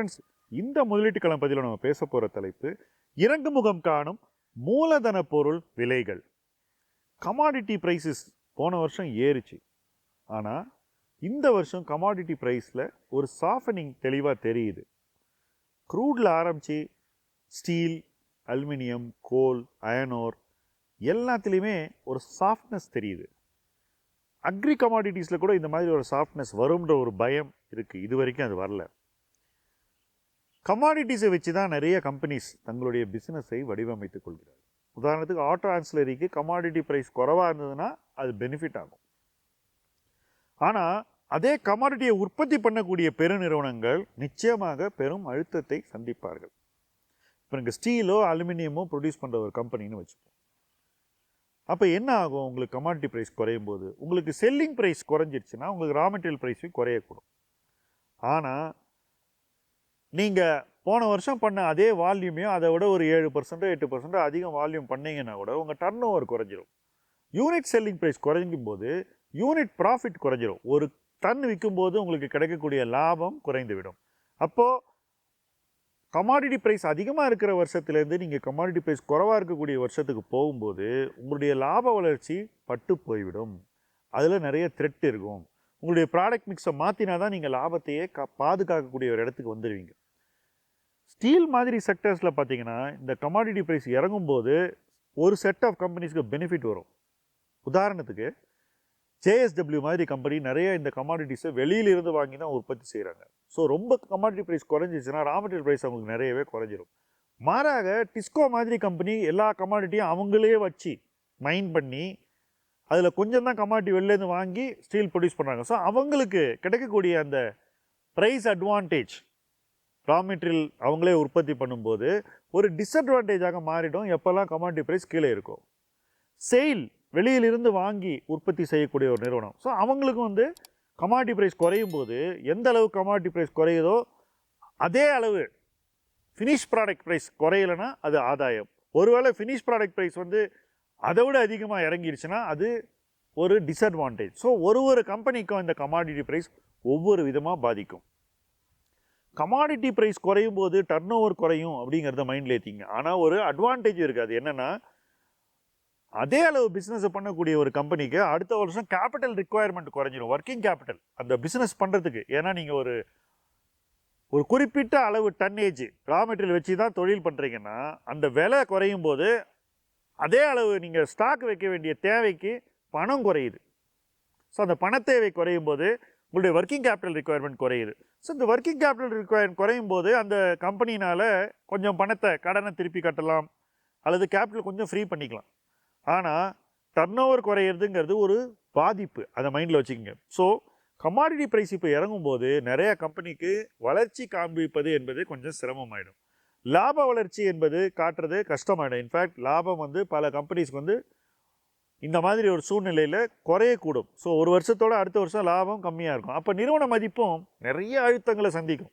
Friends இந்த முதலீட்டு களம் நம்ம பேச போகிற தலைப்பு இறங்குமுகம் காணும் மூலதன பொருள் விலைகள். கமாடிட்டி ப்ரைஸஸ் போன வருஷம் ஏறிச்சு. ஆனால் இந்த வருஷம் கமாடிட்டி ப்ரைஸில் ஒரு சாஃபனிங் தெளிவாக தெரியுது. க்ரூடில் ஆரம்பித்து ஸ்டீல் அலுமினியம் கோல் அயனோர் எல்லாத்துலேயுமே ஒரு சாஃப்ட்னஸ் தெரியுது. அக்ரி கமாடிட்டிஸில் கூட இந்த மாதிரி ஒரு சாஃப்ட்னஸ் வரும்ன்ற ஒரு பயம் இருக்குது இது வரைக்கும் அது வரல. கமாடிட்டிஸை வச்சு தான் நிறைய கம்பெனிஸ் தங்களுடைய பிஸ்னஸை வடிவமைத்துக் கொள்கிறார்கள். உதாரணத்துக்கு ஆட்டோ ஆன்சிலரிக்கு கமாடிட்டி ப்ரைஸ் குறவாக இருந்ததுன்னா அது பெனிஃபிட் ஆகும். ஆனால் அதே கமாடிட்டியை உற்பத்தி பண்ணக்கூடிய பெருநிறுவனங்கள் நிச்சயமாக பெரும் அழுத்தத்தை சந்திப்பார்கள். இப்போ நீங்கள் ஸ்டீலோ அலுமினியமோ ப்ரொடியூஸ் பண்ணுற ஒரு கம்பெனின்னு வச்சுப்போம். அப்போ என்ன ஆகும்? உங்களுக்கு கமாடிட்டி ப்ரைஸ் குறையும் போது உங்களுக்கு செல்லிங் ப்ரைஸ் குறைஞ்சிருச்சுன்னா உங்களுக்கு ரா மெட்டீரியல் ப்ரைஸும் குறையக்கூடும். ஆனால் நீங்கள் போன வருஷம் பண்ண அதே வால்யூமையும் அதை விட ஒரு ஏழு பர்சன்டோ எட்டு பர்சன்டோ அதிகம் வால்யூம் பண்ணீங்கன்னா கூட உங்கள் டர்ன் ஓவர் குறைஞ்சிரும். யூனிட் செல்லிங் ப்ரைஸ் குறைஞ்சும் போது யூனிட் ப்ராஃபிட் குறைஞ்சிரும். ஒரு டன் விற்கும்போது உங்களுக்கு கிடைக்கக்கூடிய லாபம் குறைந்துவிடும். அப்போது கமாடிட்டி ப்ரைஸ் அதிகமாக இருக்கிற வருஷத்துலேருந்து நீங்கள் கமாடிட்டி ப்ரைஸ் குறவாக இருக்கக்கூடிய வருஷத்துக்கு போகும்போது உங்களுடைய லாப வளர்ச்சி பட்டு போய்விடும். அதில் நிறைய த்ரெட் இருக்கும். உங்களுடைய ப்ராடக்ட் மிக்ஸை மாற்றினா தான் நீங்கள் லாபத்தையே கா பாதுகாக்கக்கூடிய ஒரு இடத்துக்கு வந்துடுவீங்க ஸ்டீல் மாதிரி செக்டர்ஸில் பார்த்தீங்கன்னா இந்த கமாடிட்டி ப்ரைஸ் இறங்கும்போது ஒரு செட் ஆஃப் கம்பெனிஸ்க்கு பெனிஃபிட் வரும். உதாரணத்துக்கு ஜேஎஸ்டபிள்யூ மாதிரி கம்பெனி நிறைய இந்த கமாடிட்டிஸை வெளியிலிருந்து வாங்கி தான் உற்பத்தி செய்கிறாங்க ஸோ ரொம்ப கமாடிட்டி ப்ரைஸ் குறைஞ்சிச்சுன்னா ரா மெட்டீரியல் ப்ரைஸ் அவங்களுக்கு நிறையவே குறைஞ்சிரும். மாறாக டிஸ்கோ மாதிரி கம்பெனி எல்லா கமாடிட்டியும் அவங்களே வச்சு மைன் பண்ணி அதில் கொஞ்சம் தான் கமாட்டி வெளிலேருந்து வாங்கி ஸ்டீல் ப்ரொடியூஸ் பண்ணுறாங்க ஸோ அவங்களுக்கு கிடைக்கக்கூடிய அந்த ப்ரைஸ் அட்வான்டேஜ் ரா மெட்டீரியல் அவங்களே உற்பத்தி பண்ணும்போது ஒரு டிஸ்அட்வான்டேஜாக மாறிடும். எப்போல்லாம் கமாடிட்டி ப்ரைஸ் கீழே இருக்கும் செயில் வெளியிலிருந்து வாங்கி உற்பத்தி செய்யக்கூடிய ஒரு நிறுவனம். ஸோ அவங்களுக்கும் வந்து கமாடிட்டி ப்ரைஸ் குறையும் போது எந்த அளவு கமாடிட்டி ப்ரைஸ் குறையுதோ அதே அளவு ஃபினிஷ் ப்ராடக்ட் ப்ரைஸ் குறையலைன்னா அது ஆதாயம். ஒருவேளை ஃபினிஷ் ப்ராடக்ட் ப்ரைஸ் வந்து அதை விட அதிகமாக இறங்கிருச்சுன்னா அது ஒரு டிஸ்அட்வான்டேஜ் ஸோ ஒரு ஒரு கம்பெனிக்கும் இந்த கமாடிட்டி ப்ரைஸ் ஒவ்வொரு விதமாக பாதிக்கும். கமாடிட்டி ப்ரைஸ் குறையும் போது டர்ன் ஓவர் குறையும் அப்படிங்கிறத மைண்டில் ஏற்றிங்க ஆனால் ஒரு அட்வான்டேஜ் இருக்குது அது என்னென்னா அதே அளவு பிஸ்னஸை பண்ணக்கூடிய ஒரு கம்பெனிக்கு அடுத்த வருஷம் கேபிட்டல் ரிக்குவயர்மெண்ட் குறைஞ்சிடும் ஒர்க்கிங் கேபிட்டல் அந்த பிஸ்னஸ் பண்ணுறதுக்கு ஏன்னா நீங்கள் ஒரு ஒரு குறிப்பிட்ட அளவு டன்னேஜ் ரா மெட்டீரியல் வச்சு தான் தொழில் பண்ணுறீங்கன்னா அந்த விலை குறையும் போது அதே அளவு நீங்கள் ஸ்டாக் வைக்க வேண்டிய தேவைக்கு பணம் குறையுது. ஸோ அந்த பணத்தேவை குறையும் போது உங்களுடைய ஒர்க்கிங் கேபிட்டல் ரிக்குவயர்மெண்ட் குறையுது. ஸோ இந்த ஒர்க்கிங் கேபிட்டல் ரிக்குவயர்மெண்ட் குறையும் போது அந்த கம்பெனினால் கொஞ்சம் பணத்தை கடனை திருப்பி கட்டலாம். அல்லது கேபிட்டல் கொஞ்சம் ஃப்ரீ பண்ணிக்கலாம். ஆனால் டர்ன் ஓவர் குறையிறதுங்கிறது ஒரு பாதிப்பு. அதை மைண்டில் வச்சுக்கோங்க. ஸோ கமாடிட்டி ப்ரைஸ் இப்போ இறங்கும்போது நிறையா கம்பெனிக்கு வளர்ச்சி காண்பிப்பது என்பது கொஞ்சம் சிரமமாயிடும். லாப வளர்ச்சி என்பது காட்டுறது கஷ்டமாயிடும் இன்ஃபேக்ட் லாபம் வந்து பல கம்பெனிஸ்க்கு வந்து இந்த மாதிரி ஒரு சூழ்நிலையில் குறையக்கூடும். ஸோ ஒரு வருஷத்தோட அடுத்த வருஷம் லாபம் கம்மியாக இருக்கும். அப்போ நிறுவன மதிப்பும் நிறைய அழுத்தங்களை சந்திக்கும்.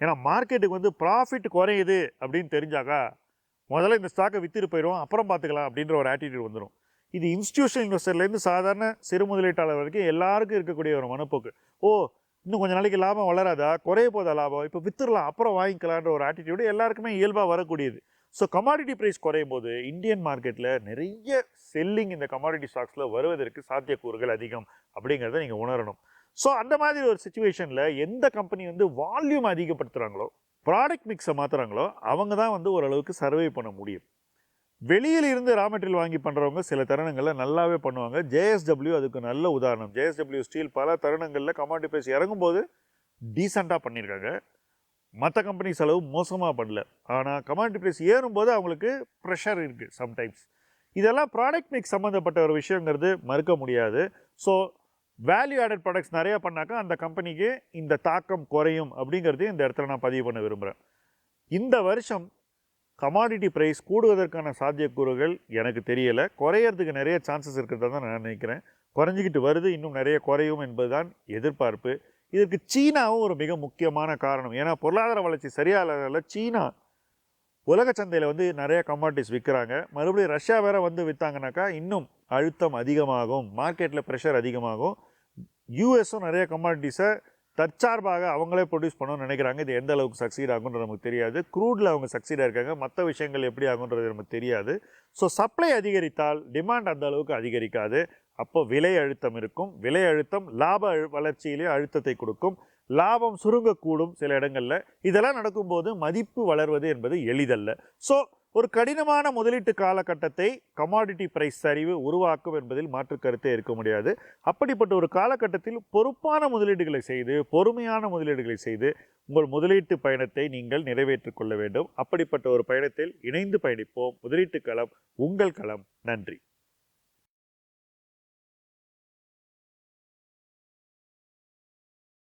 ஏன்னா மார்க்கெட்டுக்கு வந்து ப்ராஃபிட் குறையுது அப்படின்னு தெரிஞ்சாக்கா முதல்ல இந்த ஸ்டாக்கை வித்துட்டு போயிடும் அப்புறம் பார்த்துக்கலாம் அப்படின்ற ஒரு ஆட்டிடியூட் வந்துடும் இது இன்ஸ்டியூஷனல் இன்வெஸ்டர்லேருந்து சாதாரண சிறு முதலீட்டாளர் வரைக்கும் எல்லாருக்கும் இருக்கக்கூடிய ஒரு மனப்போக்கு. ஓ இன்னும் கொஞ்சம் நாளைக்கு லாபம் வளராதா? குறைய போதா லாபம்? இப்போ வித்துடலாம் அப்புறம் வாங்கிக்கலான்ற ஒரு ஆட்டிடியூடு எல்லாருக்குமே இயல்பாக வரக்கூடியது. ஸோ கமாடிட்டி ப்ரைஸ் குறையும் போது இந்தியன் மார்க்கெட்டில் நிறைய செல்லிங் இந்த கமாடிட்டி ஸ்டாக்ஸில் வருவதற்கு சாத்தியக்கூறுகள் அதிகம் அப்படிங்கிறத நீங்கள் உணரணும். ஸோ அந்த மாதிரி ஒரு சுச்சுவேஷனில் எந்த கம்பெனி வந்து வால்யூம் அதிகப்படுத்துகிறாங்களோ ப்ராடக்ட் மிக்ஸை மாற்றுறாங்களோ அவங்க தான் வந்து ஓரளவுக்கு சர்வை பண்ண முடியும். வெளியில் இருந்து ரா மெட்டீரியல் வாங்கி பண்ணுறவங்க சில தருணங்களில் நல்லாவே பண்ணுவாங்க. ஜேஎஸ்டபிள்யூ அதுக்கு நல்ல உதாரணம். ஜேஎஸ்டபிள்யூ ஸ்டீல் பல தருணங்களில் கமாடிட்டி ப்ரைஸ் இறங்கும்போது டீசெண்டாக பண்ணியிருக்காங்க. மற்ற கம்பெனி செலவு மோசமாக பண்ணல. ஆனால் கமாடிட்டி பிரைஸ் ஏறும்போது அவங்களுக்கு ப்ரெஷர் இருக்குது சம்டைம்ஸ் இதெல்லாம் ப்ராடக்ட் மிக்ஸ் சம்மந்தப்பட்ட ஒரு விஷயங்கிறது மறுக்க முடியாது. ஸோ வேல்யூ ஆடட் ப்ராடக்ட்ஸ் நிறையா பண்ணாக்கா அந்த கம்பெனிக்கு இந்த தாக்கம் குறையும் அப்படிங்கிறதையும் இந்த இடத்துல நான் பதிவு பண்ண விரும்புகிறேன் இந்த வருஷம் கமாடிட்டி ப்ரைஸ் கூடுவதற்கான சாத்தியக்கூறுகள் எனக்கு தெரியலை. குறையறதுக்கு நிறைய சான்சஸ் இருக்கிறதா தான் நான் நினைக்கிறேன். குறைஞ்சிக்கிட்டு வருது இன்னும் நிறைய குறையும் என்பதுதான் எதிர்பார்ப்பு. இதற்கு சீனாவும் ஒரு மிக முக்கியமான காரணம். ஏன்னா பொருளாதார வளர்ச்சி சரியாக சீனா உலக சந்தையில் வந்து நிறைய கமாடிட்டிஸ் விற்கிறாங்க. மறுபடியும் ரஷ்யா வேற வந்து விற்றாங்கனாக்கா இன்னும் அழுத்தம் அதிகமாகும். மார்க்கெட்டில் ப்ரெஷர் அதிகமாகும். யூஎஸும் நிறைய கமாடிட்டிஸை தற்சார்பாக அவங்களே ப்ரொடியூஸ் பண்ணணும்னு நினைக்கிறாங்க. இது எந்த அளவுக்கு சக்சீட் ஆகுன்றது நமக்கு தெரியாது. க்ரூடில் அவங்க சக்சீடாக இருக்காங்க. மற்ற விஷயங்கள் எப்படி ஆகுன்றது நமக்கு தெரியாது. ஸோ சப்ளை அதிகரித்தால் டிமாண்ட் அந்த அளவுக்கு அதிகரிக்காது. அப்போ விலை அழுத்தம் இருக்கும். விலை அழுத்தம் லாப அழு- வளர்ச்சியிலே அழுத்தத்தை கொடுக்கும். லாபம் சுருங்கக்கூடும் சில இடங்களில். இதெல்லாம் நடக்கும்போது மதிப்பு வளர்வது என்பது எளிதல்ல. ஸோ ஒரு கடினமான முதலீட்டு காலகட்டத்தை கமாடிட்டி பிரைஸ் சரிவு உருவாக்கும் என்பதில் மாற்று கருத்தே இருக்க முடியாது. அப்படிப்பட்ட ஒரு காலகட்டத்தில் பொறுப்பான முதலீடுகளை செய்து பொறுமையான முதலீடுகளை செய்து உங்கள் முதலீட்டு பயணத்தை நீங்கள் நிறைவேற்றிக் கொள்ள வேண்டும். அப்படிப்பட்ட ஒரு பயணத்தில் இணைந்து பயணிப்போம். முதலீட்டு களம் உங்கள் களம். நன்றி.